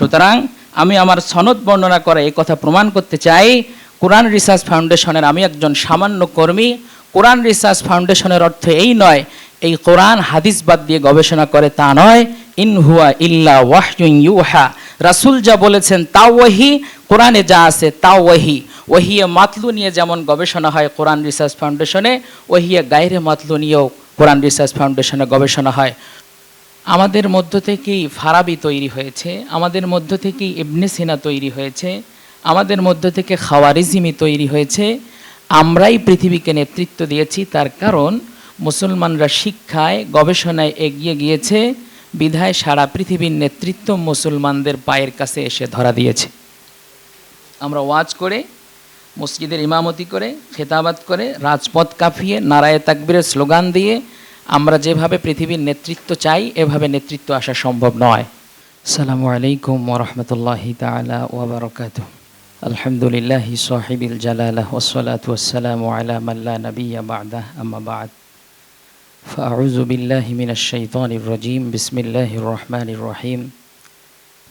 সুতরাং আমি আমার সনদ বর্ণনা করে এই কথা প্রমাণ করতে চাই, কোরআন রিসার্চ ফাউন্ডেশনের আমি একজন সামান্য কর্মী। কোরআন রিসার্চ ফাউন্ডেশনের অর্থ এই নয়, এই কোরআন হাদিস বাদ দিয়ে গবেষণা করে তা নয়। ইন হুয়া ইল্লা ওয়াহয়ুন ইউহা। রাসূল যা বলেছেন তা ওয়াহি, কোরআনে যা আছে তা ওয়াহি। ওহিয়ে মাতলু নিয়ে যেমন গবেষণা হয় কোরআন রিসার্চ ফাউন্ডেশনে ওহিয়ে গাইরে মাতলু নিয়েও কোরআন রিসার্চ ফাউন্ডেশনে গবেষণা হয়। আমাদের মধ্য থেকেই ফারাবি তৈরি হয়েছে, আমাদের মধ্য থেকেই ইবনে সিনা তৈরি হয়েছে, আমাদের মধ্য থেকে খাওয়ারিজিমি তৈরি হয়েছে, আমরাই পৃথিবীকে নেতৃত্ব দিয়েছি, তার কারণ মুসলমানরা শিক্ষায়, গবেষণায় এগিয়ে গিয়েছে, বিধায় সারা পৃথিবীর নেতৃত্ব মুসলমানদের পায়ের কাছে এসে ধরা দিয়েছে। আমরা ওয়াজ করে, মসজিদের ইমামতি করে, খেতাবাত করে, রাজপথ কাঁপিয়ে, নারায় তাকবীরের স্লোগান দিয়ে আমরা যেভাবে পৃথিবীর নেতৃত্ব চাই এভাবে নেতৃত্ব আসা সম্ভব নয় সালামু আলাইকুম ওরহমতুল্লাহি তালা ওবরকাত আলহামদুলিল্লাহ সাহিবিল জালালাহ ওসলাত ওসালাম আলা মাল্লা নবিয়া বাদা আম্মা বাদ فأعوذ بالله من الشيطان الرجيم بسم الله الرحمن الرحيم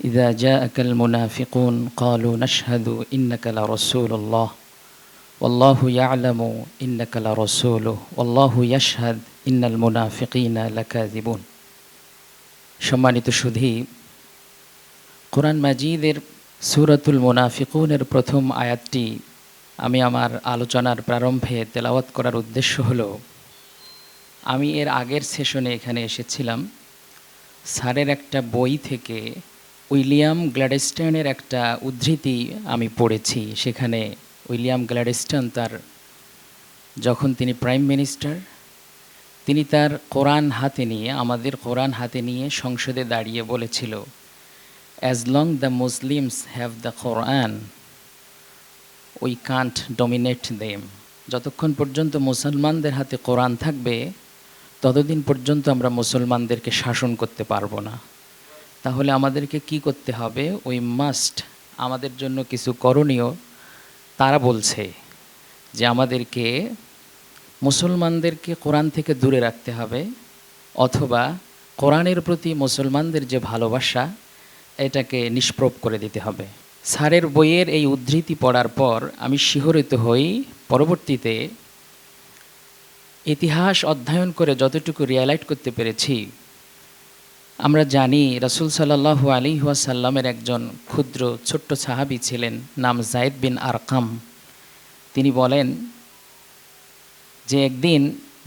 إذا جاءك المنافقون قالوا نشهد إنك لرسول الله والله يعلم إنك لرسوله والله يشهد ইন্নাল মোনাফিক সম্মানিত সুধি, কোরআন মাজিদের সুরাতুল মুনাফিকুনের প্রথম আয়াতটি আমি আমার আলোচনার প্রারম্ভে তেলাওয়াত করার উদ্দেশ্য হলো, আমি এর আগের সেশনে এখানে এসেছিলাম। স্যারের একটা বই থেকে উইলিয়াম গ্ল্যাডেস্টনের একটা উদ্ধৃতি আমি পড়েছি। সেখানে উইলিয়াম গ্ল্যাডেস্টন তার, যখন তিনি প্রাইম মিনিস্টার তিনি তার কোরআন হাতে নিয়ে, আমাদের কোরআন হাতে নিয়ে সংসদে দাঁড়িয়ে বলেছিল as long the Muslims have the Quran we can't dominate them যতক্ষণ পর্যন্ত মুসলমানদের হাতে কোরআন থাকবে, ততদিন পর্যন্ত আমরা মুসলমানদেরকে শাসন করতে পারব না। তাহলে আমাদেরকে কি করতে হবে? উই মাস্ট আমাদের জন্য কিছু করণীয়, তারা বলছে যে আমাদেরকে মুসলমানদেরকে কোরআন থেকে দূরে রাখতে হবে, অথবা কোরআনের প্রতি মুসলমানদের যে ভালোবাসা, এটাকে নিষ্প্রভ করে দিতে হবে। স্যারের বইয়ের এই উদ্ধৃতি পড়ার পর আমি শিহরিত হই, পরবর্তীতে ইতিহাস অধ্যয়ন করে যতটুকু রিয়ালাইট করতে পেরেছি, আমরা জানি রাসুল সাল্লাহ আলী সাল্লামের একজন ক্ষুদ্র ছোট্ট সাহাবি ছিলেন, নাম জায়দ বিন আরকাম। তিনি বলেন যে একদিন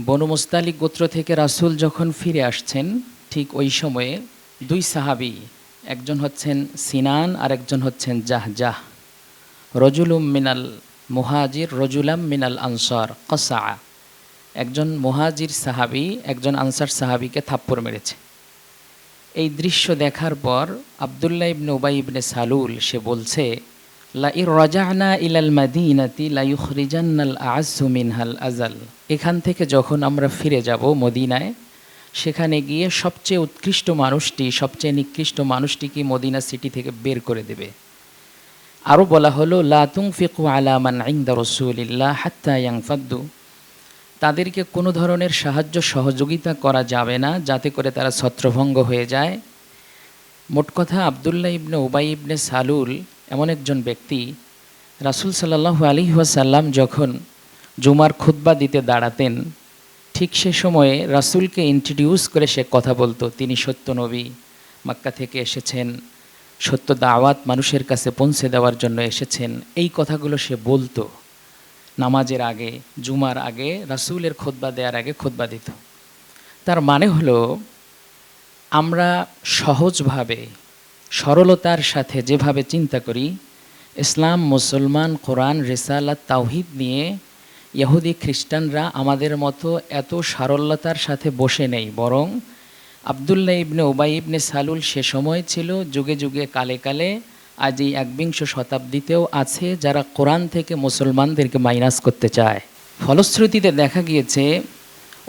বনু মুস্তালিক গোত্র থেকে রাসুল যখন ফিরে আসছেন, ঠিক ওই সময়ে দুই সাহাবি, একজন হচ্ছেন সিনান আর একজন হচ্ছেন জাহ জাহ রজুলুম মিনাল মুহাজির, রজুলাম মিনাল আনসার, কসা। একজন মুহাজির সাহাবি, একজন আনসার সাহাবিকে থাপ্পড় মেরেছে। এই দৃশ্য দেখার পর আবদুল্লাহ ইবনে উবাই ইবনে সালুল, সে বলছে এখান থেকে যখন আমরা ফিরে যাব মদিনায়, সেখানে গিয়ে সবচেয়ে উৎকৃষ্ট মানুষটি, সবচেয়ে নিকৃষ্ট মানুষটিকে মদিনা সিটি থেকে বের করে দেবে? আরও বলা হলো লাতুং তুংফিকু আলা মান ইনদা রাসূলিল্লাহ হাত্তা ইয়াংফাদ্দু তাদেরকে কোনো ধরনের সাহায্য, সহযোগিতা করা যাবে না, যাতে করে তারা ছত্রভঙ্গ হয়ে যায়। মোট কথা আবদুল্লাহ ইবনে উবাই ইবনে সালুল এমন একজন ব্যক্তি, রাসুল সাল্লাহ আলী ওয়াসাল্লাম যখন জুমার খুদ্া দিতে দাঁড়াতেন, ঠিক সে সময়ে রাসুলকে ইন্ট্রোডিউস করে সে কথা বলতো। তিনি সত্য নবী, মাক্কা থেকে এসেছেন, সত্য দাওয়াত মানুষের কাছে পৌঁছে দেওয়ার জন্য এসেছেন। এই কথাগুলো সে বলতো। নামাজের আগে, জুমার আগে, রাসুলের খোদবা দেওয়ার আগে খোদবা দিত। তার মানে হলো, আমরা সহজভাবে সরলতার সাথে যেভাবে চিন্তা করি, ইসলাম, মুসলমান, কোরআন রেসালা তাওহিদ নিয়ে ইহুদি খ্রিস্টানরা আমাদের মতো এত সারল্যতার সাথে বসে নেই, বরং আবদুল্লাহ ইবনে ওবাই ইবনে সালুল সে সময় ছিল যুগে যুগে কালে কালে আজ এই একবিংশ শতাব্দীতেও আছে যারা কোরআন থেকে মুসলমানদেরকে মাইনাস করতে চায়। ফলশ্রুতিতে দেখা গিয়েছে,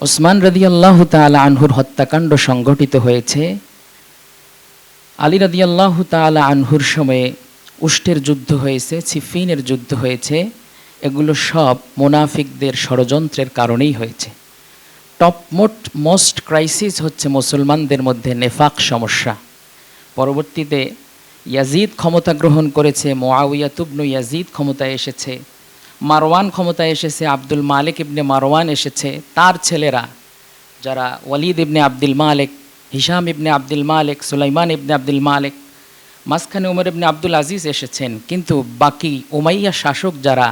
ওসমান রদিয়াল্লাহ তালা আনহুর হত্যাকাণ্ড সংঘটিত হয়েছে আলী রদিয়াল্লাহ তালা আনহুর সময়ে উষ্টের যুদ্ধ হয়েছে সিফিনের যুদ্ধ হয়েছে, এগুলো সব মোনাফিকদের ষড়যন্ত্রের কারণেই হয়েছে। টপ মোট মোস্ট ক্রাইসিস হচ্ছে মুসলমানদের মধ্যে নেফাক সমস্যা। পরবর্তীতে ইয়াজিদ ক্ষমতা গ্রহণ করেছে মোয়াউয়া তুবনু ইয়াজিদ ক্ষমতায় এসেছে, মারওয়ান ক্ষমতায় এসেছে, আব্দুল মালিক ইবনে মারওয়ান এসেছে, তার ছেলেরা, যারা ওয়ালিদ ইবনে আব্দুল মালিক হিসাম ইবনে আব্দুল মালিক, সুলাইমান ইবনে আব্দুল মালিক, মাঝখানে উমর ইবনে আব্দুল আজিজ এসেছেন, কিন্তু বাকি উমাইয়া শাসক যারা,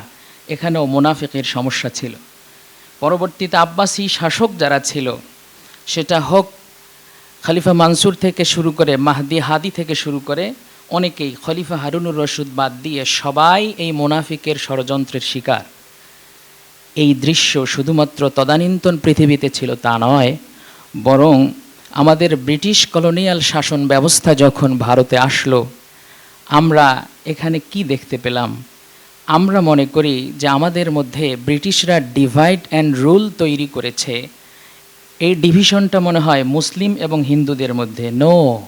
এখানেও মুনাফিকের সমস্যা ছিল। পরবর্তীতে আব্বাসী শাসক যারা ছিল, সেটা হোক, খলিফা মানসুর থেকে শুরু করে, মাহদি হাদি থেকে শুরু করে, অনেকেই খলিফা হারুনুর রশিদ বাদ দিয়ে সবাই এই মোনাফিকের ষড়যন্ত্রের শিকার। এই দৃশ্য শুধুমাত্র তদানীন্তন পৃথিবীতে ছিল তা নয়, বরং আমাদের ব্রিটিশ কলোনিয়াল শাসন ব্যবস্থা যখন ভারতে আসলো, আমরা এখানে কি দেখতে পেলাম? আমরা মনে করি যে আমাদের মধ্যে ব্রিটিশরা ডিভাইড অ্যান্ড রুল তৈরি করেছে। এই ডিভিশনটা মনে হয় মুসলিম এবং হিন্দুদের মধ্যে। নো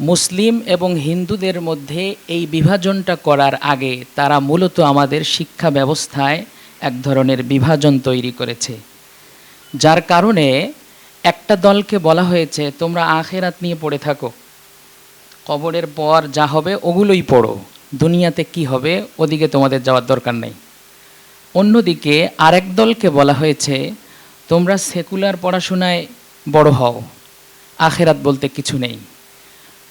মুসলিম এবং হিন্দুদের মধ্যে এই বিভাজনটা করার আগে তারা মূলত আমাদের শিক্ষা ব্যবস্থায় এক ধরনের বিভাজন তৈরি করেছে। যার কারণে একটা দলকে বলা হয়েছে, তোমরা আখেরাত নিয়ে পড়ে থাকো। কবরের পর যা হবে, ওগুলোই পড়ো। দুনিয়াতে কি হবে, ওদিকে তোমাদের যাওয়ার দরকার নেই। অন্যদিকে আরেক দলকে বলা হয়েছে, তোমরা সেকুলার পড়াশোনায় বড় হও। আখেরাত বলতে কিছু নেই।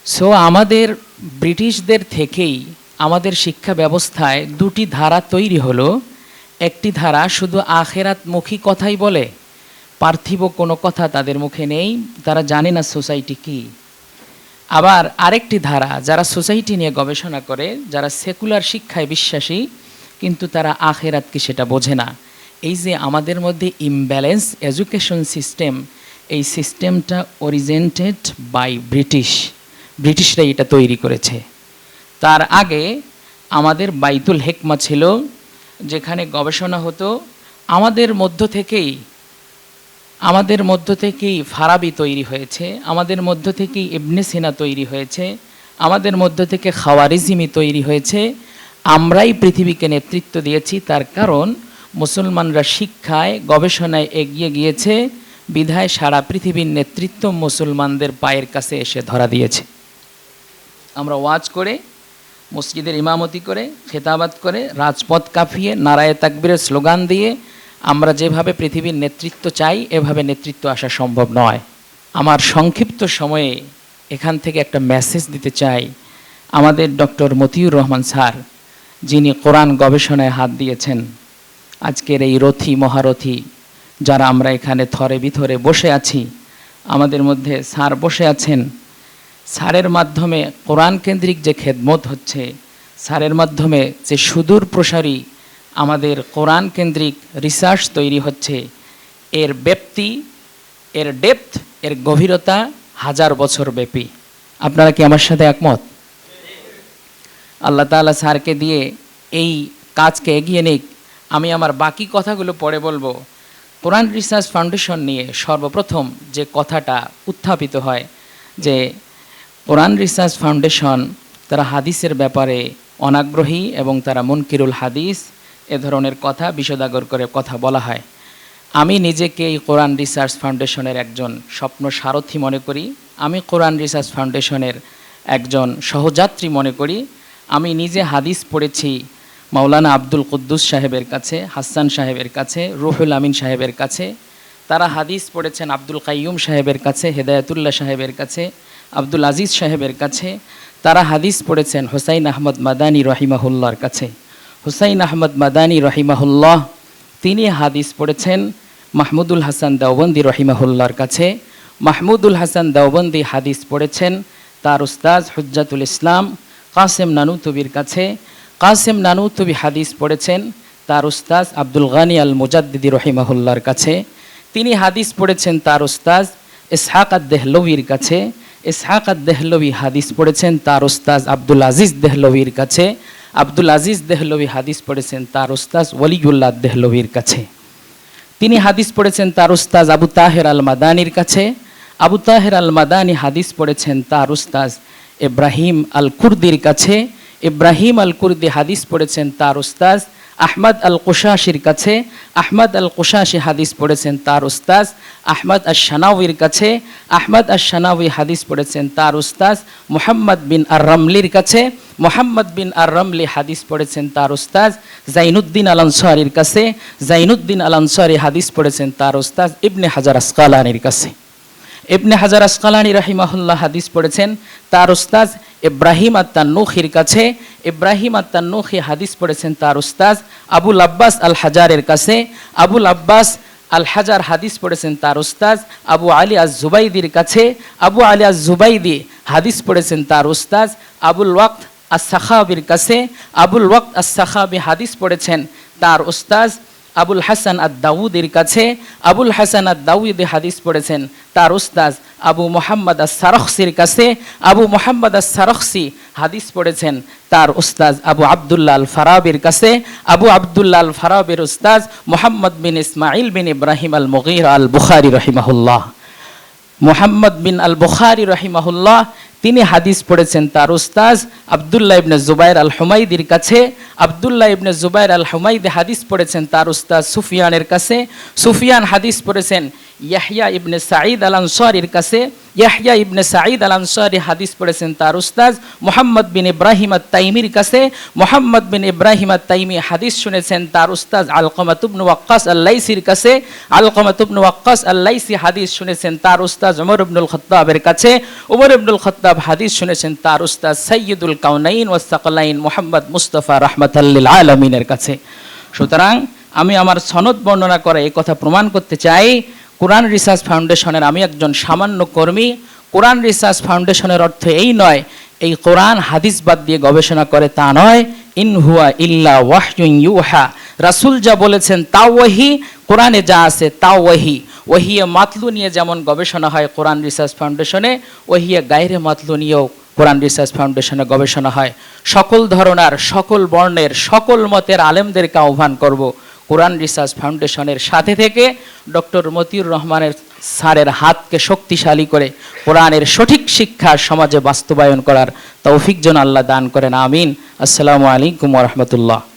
সো আমাদের ব্রিটিশদের থেকেই আমাদের শিক্ষা ব্যবস্থায় দুটি ধারা তৈরি হলো। একটি ধারা শুধু আখেরাতমুখী কথাই বলে পার্থিব কোনো কথা তাদের মুখে নেই, তারা জানে না সোসাইটি কী। আবার আরেকটি ধারা, যারা সোসাইটি নিয়ে গবেষণা করে, যারা সেকুলার শিক্ষায় বিশ্বাসী, কিন্তু তারা আখেরাতকে সেটা বোঝে না। এই যে আমাদের মধ্যে ইমব্যালেন্স এডুকেশন সিস্টেম এই সিস্টেমটা অরিজেন্টেড বাই ব্রিটিশ ব্রিটিশরাই এটা তৈরি করেছে। তার আগে আমাদের বাইতুল হেকমা ছিল, যেখানে গবেষণা হতো, আমাদের মধ্য থেকেই আমাদের মধ্য থেকেই ফারাবি তৈরি হয়েছে, আমাদের মধ্য থেকেই ইবনে সিনা তৈরি হয়েছে, আমাদের মধ্য থেকে খাওয়ারিজিমি তৈরি হয়েছে। আমরাই পৃথিবীকে নেতৃত্ব দিয়েছি, তার কারণ মুসলমানরা শিক্ষায়, গবেষণায় এগিয়ে গিয়েছে, বিধায় সারা পৃথিবীর নেতৃত্ব মুসলমানদের পায়ের কাছে এসে ধরা দিয়েছে। আমরা ওয়াজ করে, মসজিদের ইমামতি করে খেতাবাদ করে, রাজপথ কাঁপিয়ে, নারায় তাকবীরের স্লোগান দিয়ে আমরা যেভাবে পৃথিবীর নেতৃত্ব চাই, এভাবে নেতৃত্ব আসা সম্ভব নয়। আমার সংক্ষিপ্ত সময়ে এখান থেকে একটা মেসেজ দিতে চাই। আমাদের ডক্টর মতিউর রহমান স্যার, যিনি কোরআন গবেষণায় হাত দিয়েছেন, আজকের এই রথি, মহারথি, যারা আমরা এখানে থরে বিথরে বসে আছি, আমাদের মধ্যে স্যার বসে আছেন। স্যারের মাধ্যমে কোরআন কেন্দ্রিক যে খেদমত হচ্ছে, স্যারের মাধ্যমে যে সুদূর প্রসারী আমাদের কোরআন কেন্দ্রিক রিসার্চ তৈরি হচ্ছে। এর ব্যাপ্তি, এর ডেপথ এর গভীরতা হাজার বছর ব্যাপী। আপনারা কি আমার সাথে একমত? আল্লাহ তাআলা স্যারকে দিয়ে এই কাজকে এগিয়ে নিক। আমি আমার বাকি কথাগুলো পরে বলব। কোরআন রিসার্চ ফাউন্ডেশন নিয়ে সর্বপ্রথম যে কথাটা উত্থাপিত হয়, যে কোরআন রিসার্চ ফাউন্ডেশন তারা হাদিসের ব্যাপারে অনাগ্রহী এবং তারা মুনকিরুল হাদিস এ ধরনের কথা বিষদাগর করে কথা বলা হয়। আমি নিজেকে এই কোরআন রিসার্চ ফাউন্ডেশনের একজন স্বপ্ন সারথী মনে করি। আমি কোরআন রিসার্চ ফাউন্ডেশনের একজন সহযাত্রী মনে করি। আমি নিজে হাদিস পড়েছি মাওলানা আব্দুল কুদ্দুস সাহেবের কাছে, হাসান সাহেবের কাছে, রুহুল আমিন সাহেবের কাছে। তারা হাদিস পড়েছেন আব্দুল কাইয়ুম সাহেবের কাছে, হেদায়তুল্লাহ সাহেবের কাছে, আব্দুল আজিজ সাহেবের কাছে। তারা হাদিস পড়েছেন হোসাইন আহমদ মাদানী রহিমাহুল্লার কাছে। হুসাইন আহমদ মাদানী রহিমাহুল্লাহ, তিনি হাদিস পড়েছেন মাহমুদুল হাসান দাওবন্দি রহিমাহুল্লার কাছে। মাহমুদুল হাসান দাওবন্দি হাদিস পড়েছেন তার উস্তাজ হুজ্জাতুল ইসলাম কাসেম নানুতুবির কাছে। কাসেম নানুতুবি হাদিস পড়েছেন তার উস্তাজ আব্দুল গানি আল মুজাদ্দিদি রহিমাহুল্লার কাছে। তিনি হাদিস পড়েছেন তার উস্তাজ ইসহাক দেহলবির কাছে। ইসহাক দেহলবি হাদিস পড়েছেন তার উস্তাজ আব্দুল আজিজ দেহলবির কাছে। আব্দুল আজিজ দেহলবি হাদিস পড়েছেন তার ওস্তাজ ওয়ালিউল্লাহ দেহলবির কাছে। তিনি হাদিস পড়েছেন তার ওস্তাজ আবু তাহের আল মাদানির কাছে। আবু তাহের আল মাদানি হাদিস পড়েছেন তার ওস্তাজ ইব্রাহিম আল কুর্দির কাছে। ইব্রাহিম আল কুর্দি হাদিস পড়েছেন তার উস্তাজ আহমদ আল কুশাশির কাছে, আহমদ আল কুশাশি হাদিস পড়েছেন তার উস্তাজ, আহমদ আশ শানাউির কাছে, আহমদ আশ শানাউি হাদিস পড়েছেন তার উস্তাজ, মোহাম্মদ বিন আর রমলির কাছে, মোহাম্মদ বিন আর রমলি হাদিস পড়েছেন তার উস্তাজ, জাইনুদ্দিন আল আনসারির কাছে, জাইনুদ্দিন আল আনসারি হাদিস পড়েছেন তার উস্তাজ ইবনে হাজার আসকালানির কাছে। ইবনে হাজার আসকালানি রাহিমাহুল্লাহ হাদিস পড়েছেন তার উস্তাজ ইব্রাহিম আত্মান্নুখির কাছে, ইব্রাহিম আত্মান্নুখি হাদিস পড়েছেন তার উস্তাজ আবুল আব্বাস আল হাজারের কাছে। আবুল আব্বাস আল হাজার হাদিস পড়েছেন তার উস্তাজ আবু আলী আজ জুবাইদির কাছে। আবু আলী আজ জুবাইদি হাদিস পড়েছেন তার উস্তাজ আবুল ওয়াক্ত আস সাখাবির কাছে। আবুল ওয়াক্ত আস সাখাবি হাদিস পড়েছেন তার উস্তাজ আবুল হাসান আদ দাউদের কাছে আবুল হাসান আদ দাউদি হাদিস পড়েছেন, তার উস্তাজ আবু মোহাম্মদ সারখসির কাছে আবু মোহাম্মদ সারখসি হাদিস পড়েছেন, তার উস্তাজ আবু আবদুল্লাহ আল ফারাবির কাছে আবু আবদুল্লাহ আল ফারাবির উস্তাজ মোহাম্মদ বিন ইসমাইল বিন ইব্রাহিম আল মুগির আল বুখারি রহিমাহুল্লাহ। মোহাম্মদ বিন আল বুখারি রহিমাহুল্লাহ তিনি হাদিস পড়েছেন তার উস্তাজ আবদুল্লাহ ইবনে জুবাইর আল হুমাইদির কাছে। আবদুল্লাহ ইবনে জুবাইর আল হুমাইদি হাদিস পড়েছেন তার উস্তাজ সুফিয়ানের কাছে। সুফিয়ান হাদিস পড়েছেন ইয়াহইয়া ইবনে সাঈদ আল আনসারির কাছে। ইয়াহইয়া ইবনে সাঈদ আল আনসারি হাদিস পড়েছেন তার উস্তাজ মোহাম্মদ বিন ইব্রাহিম তাইমির কাছে। মোহাম্মদ বিন ইব্রাহিম তাইমি হাদিস শুনেছেন তার উস্তাজ আলকমাত ইবনে ওয়াক্কাস আল্লাইসির কাছে। আলকমাত ইবনে ওয়াক্কাস আল্লাইসি হাদিস শুনেছেন তার উস্তাজ ওমর ইবনুল খত্তাবের কাছে। ওমর ইবনুল খত্তাব হাদিস শুনেছেন, তার উস্তাদ সৈয়দুল কাউনাইন ওয়াস্তাকলাইন মোহাম্মদ মুস্তফা রহমতাল্লিল আলমিনের কাছে। সুতরাং আমি আমার সনদ বর্ণনা করে এই কথা প্রমাণ করতে চাই, কোরআন রিসার্চ ফাউন্ডেশনের আমি একজন সামান্য কর্মী। কোরআন রিসার্চ ফাউন্ডেশনের অর্থ এই নয় এই কোরআন, হাদিস বাদ দিয়ে গবেষণা করে তা নয়। ইনহুয়া ইল্লা ওয়াহয়ুন ইউহা। রাসূল যা বলেছেন তা ওয়াহি, কোরআনে যা আছে তা ওয়াহি। ওহিয়ে মাতলু নিয়ে যেমন গবেষণা হয় কোরআন রিসার্চ ফাউন্ডেশনে ওহিয়ে গাইরে মাতলু নিয়েও কোরআন রিসার্চ ফাউন্ডেশনে গবেষণা হয়। সকল ধরনের, সকল বর্ণের, সকল মতের আলেমদেরকে আহ্বান করব। কোরআন রিসার্চ ফাউন্ডেশনের সাথে থেকে ডক্টর মতিউর রহমানের স্যারের হাতকে শক্তিশালী করে কোরআনের সঠিক শিক্ষা সমাজে বাস্তবায়ন করার তৌফিক যেন আল্লাহ দান করেন, আমিন। আসসালামু আলাইকুম রহমতুল্লাহ।